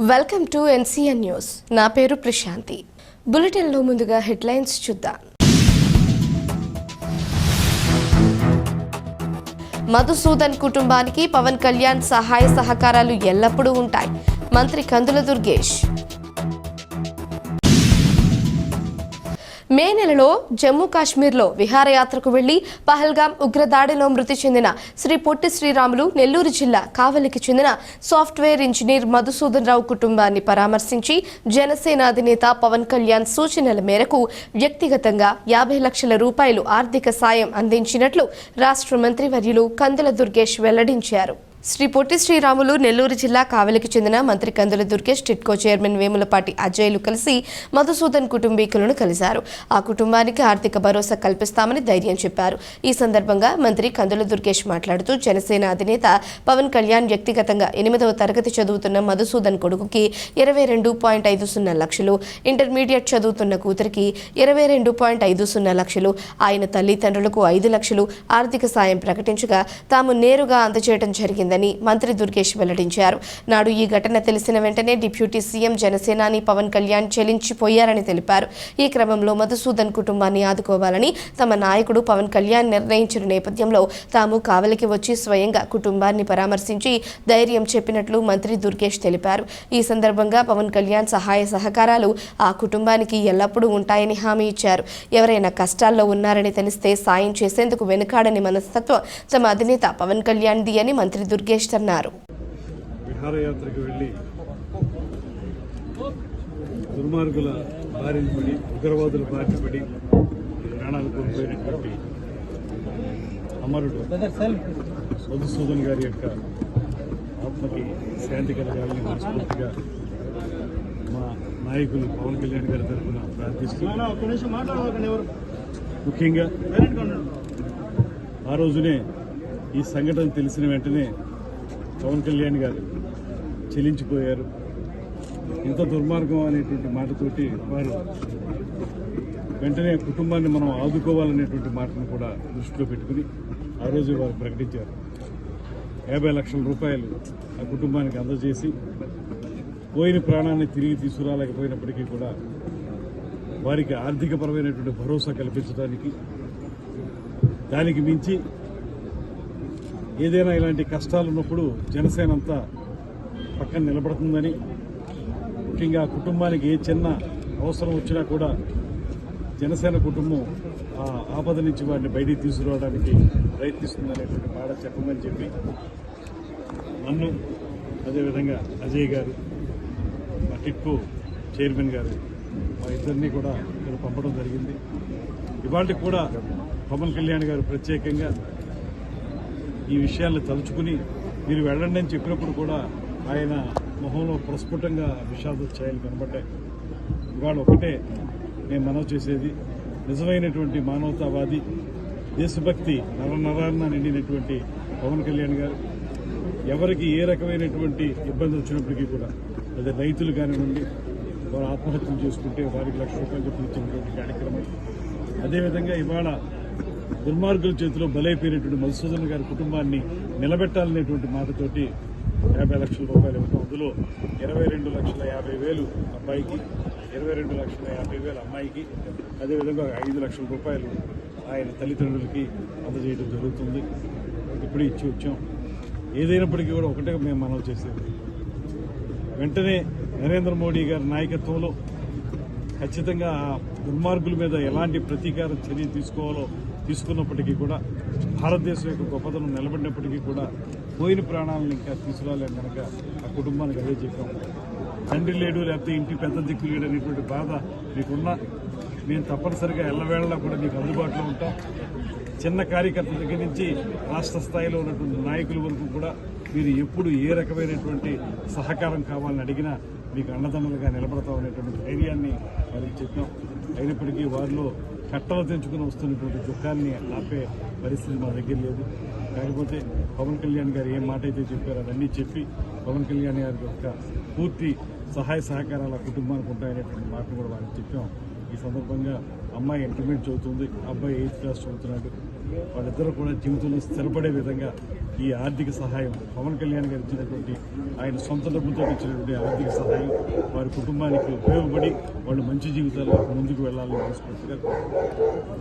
Welcome to NCN news. నా పేరు ప్రశాంతి. బులెటిన్లో ముందుగా హెడ్లైన్స్ చూద్దాం. మధుసూదన్ కుటుంబానికి పవన్ కళ్యాణ్ సహాయ సహకారాలు ఎల్లప్పుడూ ఉంటాయి. మంత్రి కందుల దుర్గేష్. మే నెలలో జమ్మూ కాశ్మీర్లో విహారయాత్రకు వెళ్ళి పహల్గాం ఉగ్రదాడిలో మృతి చెందిన శ్రీ పొట్టి శ్రీరాములు నెల్లూరు జిల్లా కావలికి చెందిన సాఫ్ట్వేర్ ఇంజనీర్ మధుసూదన్ రావు కుటుంబాన్ని పరామర్శించి జనసేన అధినేత పవన్ కళ్యాణ్ సూచనల మేరకు వ్యక్తిగతంగా యాభై లక్షల రూపాయలు ఆర్థిక సాయం అందించినట్లు రాష్ట్ర మంత్రివర్యులు కందుల దుర్గేష్ వెల్లడించారు. శ్రీ పొట్టి శ్రీరాములు నెల్లూరు జిల్లా కావలికి చెందిన మంత్రి కందుల దుర్గేష్ టిట్కో చైర్మన్ వేములపాటి అజయ్లు కలిసి మధుసూదన్ కుటుంబీకులను కలిశారు. ఆ కుటుంబానికి ఆర్థిక భరోసా కల్పిస్తామని ధైర్యం చెప్పారు. ఈ సందర్భంగా మంత్రి కందుల దుర్గేష్ మాట్లాడుతూ జనసేన అధినేత పవన్ కళ్యాణ్ వ్యక్తిగతంగా ఎనిమిదవ తరగతి చదువుతున్న మధుసూదన్ కొడుకుకి ఇరవై రెండు పాయింట్ ఐదు సున్నా లక్షలు ఇంటర్మీడియట్ చదువుతున్న కూతురికి ఇరవై రెండు పాయింట్ ఐదు సున్నా లక్షలు ఆయన తల్లిదండ్రులకు ఐదు లక్షలు ఆర్థిక సాయం ప్రకటించగా తాము నేరుగా అందజేయడం జరిగిందని మంత్రి దుర్గేష్ వెల్లడించారు. నాడు ఈ ఘటన తెలిసిన వెంటనే డిప్యూటీ సీఎం జనసేనాని పవన్ కళ్యాణ్ చెలించిపోయారని తెలిపారు. ఈ క్రమంలో మధుసూదన్ కుటుంబాన్ని ఆదుకోవాలని తమ నాయకుడు పవన్ కళ్యాణ్ నిర్ణయించిన నేపథ్యంలో తాము కావలికి వచ్చి స్వయంగా కుటుంబాన్ని పరామర్శించి ధైర్యం చెప్పినట్లు మంత్రి దుర్గేష్ తెలిపారు. ఈ సందర్భంగా పవన్ కళ్యాణ్ సహాయ సహకారాలు ఆ కుటుంబానికి ఎల్లప్పుడూ ఉంటాయని హామీ ఇచ్చారు. ఎవరైనా కష్టాల్లో ఉన్నారని తెలిస్తే సాయం చేసేందుకు వెనుకాడని మనస్తత్వం తమ అధినేత పవన్ కళ్యాణ్ది అని మంత్రి దుర్గేష్ అన్నారు. విహారయాత్రకు వెళ్ళి దుర్మార్గుల బారిన పడి ఉగ్రవాదుల బారిన పడి ప్రాణాలు కోల్పోయినటువంటి అమరుడు మధుసూదన్ గారి యొక్క ఆత్మకి శాంతి కలగాలని మనస్ఫూర్తిగా మా నాయకులు పవన్ కళ్యాణ్ గారి తరఫున ప్రార్థిస్తూ ముఖ్యంగా ఆ రోజునే ఈ సంఘటన తెలిసిన వెంటనే పవన్ కళ్యాణ్ గారు చెలించిపోయారు. ఇంత దుర్మార్గం అనేటువంటి మాటతోటి వారు వెంటనే కుటుంబాన్ని మనం ఆదుకోవాలనేటువంటి మాటను కూడా దృష్టిలో పెట్టుకుని ఆ రోజు వారు ప్రకటించారు. యాభై లక్షల రూపాయలు ఆ కుటుంబానికి అందజేసి పోయిన ప్రాణాన్ని తిరిగి తీసుకురాలేకపోయినప్పటికీ కూడా వారికి ఆర్థికపరమైనటువంటి భరోసా కల్పించడానికి దానికి మించి ఏదైనా ఇలాంటి కష్టాలు ఉన్నప్పుడు జనసేన అంతా పక్కన నిలబడుతుందని ముఖ్యంగా ఆ కుటుంబానికి ఏ చిన్న అవసరం వచ్చినా కూడా జనసేన కుటుంబం ఆ ఆపద నుంచి వారిని బయటికి తీసుకురావడానికి ప్రయత్నిస్తుందనేటువంటి మాట చెప్పమని చెప్పి నన్ను అదేవిధంగా అజయ్ గారు మా టిట్కో చైర్మన్ గారు మా ఇద్దరిని కూడా ఇక్కడ పంపడం జరిగింది. ఇవాళ కూడా పవన్ కళ్యాణ్ గారు ప్రత్యేకంగా ఈ విషయాన్ని తలుచుకుని మీరు వెళ్ళండి అని చెప్పినప్పుడు కూడా ఆయన మొహంలో ప్రస్ఫుటంగా విషాద ఛాయలు కనబడ్డాయి. ఇవాళ ఒకటే నేను మనవి చేసేది. నిజమైనటువంటి మానవతావాది దేశభక్తి నరనరాన్న నిండినటువంటి పవన్ కళ్యాణ్ గారు ఎవరికి ఏ రకమైనటువంటి ఇబ్బంది వచ్చినప్పటికీ కూడా అదే రైతులు కానివ్వండి వారు ఆత్మహత్యలు చేసుకుంటే వారికి లక్ష రూపాయలు చొప్పున కార్యక్రమం. అదేవిధంగా ఇవాళ దుర్మార్గుల చేతిలో బలైపోయినటువంటి మధుసూదన్ గారి కుటుంబాన్ని నిలబెట్టాలనేటువంటి మాటతోటి యాభై లక్షల రూపాయలు ఇవ్వడం అందులో ఇరవై రెండు లక్షల యాభై వేలు అబ్బాయికి ఇరవై రెండు లక్షల యాభై వేలు అమ్మాయికి అదేవిధంగా ఐదు లక్షల రూపాయలు ఆయన తల్లిదండ్రులకి అందజేయడం జరుగుతుంది. ఇప్పుడు ఇచ్చి వచ్చాం. ఏదైనప్పటికీ కూడా ఒకటే మేము మనవి చేసేది. వెంటనే నరేంద్ర మోడీ గారి నాయకత్వంలో ఖచ్చితంగా దుర్మార్గుల మీద ఎలాంటి ప్రతీకార చర్య తీసుకోవాలో తీసుకున్నప్పటికీ కూడా భారతదేశం యొక్క గొప్పతనం నిలబడినప్పటికీ కూడా పోయిన ప్రాణాలను ఇంకా తీసుకురాలేం కనుక ఆ కుటుంబానికి అదే చెప్పాం తండ్రి లేడు లేకపోతే ఇంటి పెద్ద దిక్కు లేడు అనేటువంటి బాధ మీకున్న మేము తప్పనిసరిగా ఎల్లవేళలా కూడా మీకు అందుబాటులో ఉంటాం. చిన్న కార్యకర్త దగ్గర నుంచి రాష్ట్ర స్థాయిలో ఉన్నటువంటి నాయకుల వరకు కూడా మీరు ఎప్పుడు ఏ రకమైనటువంటి సహకారం కావాలని అడిగినా మీకు అండదండలుగా నిలబడతాం అనేటువంటి ధైర్యాన్ని వారికి చెప్పాం. అయినప్పటికీ వారిలో కట్టలు తెంచుకుని వస్తున్నటువంటి దుఃఖాన్ని ఆపే పరిస్థితి మా దగ్గర లేదు. కాకపోతే పవన్ కళ్యాణ్ గారు ఏం మాట అయితే చెప్పారో అవన్నీ చెప్పి పవన్ కళ్యాణ్ గారి యొక్క పూర్తి సహాయ సహకారాల కుటుంబానికి ఉంటాయనేటువంటి మాట కూడా వారికి చెప్పాం. ఈ సందర్భంగా అమ్మాయి ఇంటర్మీడియట్ చదువుతుంది అబ్బాయి ఎయిత్ క్లాస్ చదువుతున్నాడు వాళ్ళిద్దరూ కూడా జీవితంలో స్థిరపడే విధంగా ఈ ఆర్థిక సహాయం పవన్ కళ్యాణ్ గారు ఇచ్చినటువంటి ఆయన సొంత డబ్బుతో ఇచ్చినటువంటి ఆర్థిక సహాయం వారి కుటుంబానికి ఉపయోగపడి వాళ్ళు మంచి జీవితాల్లో ముందుకు వెళ్ళాలని మనస్ఫూర్తిగా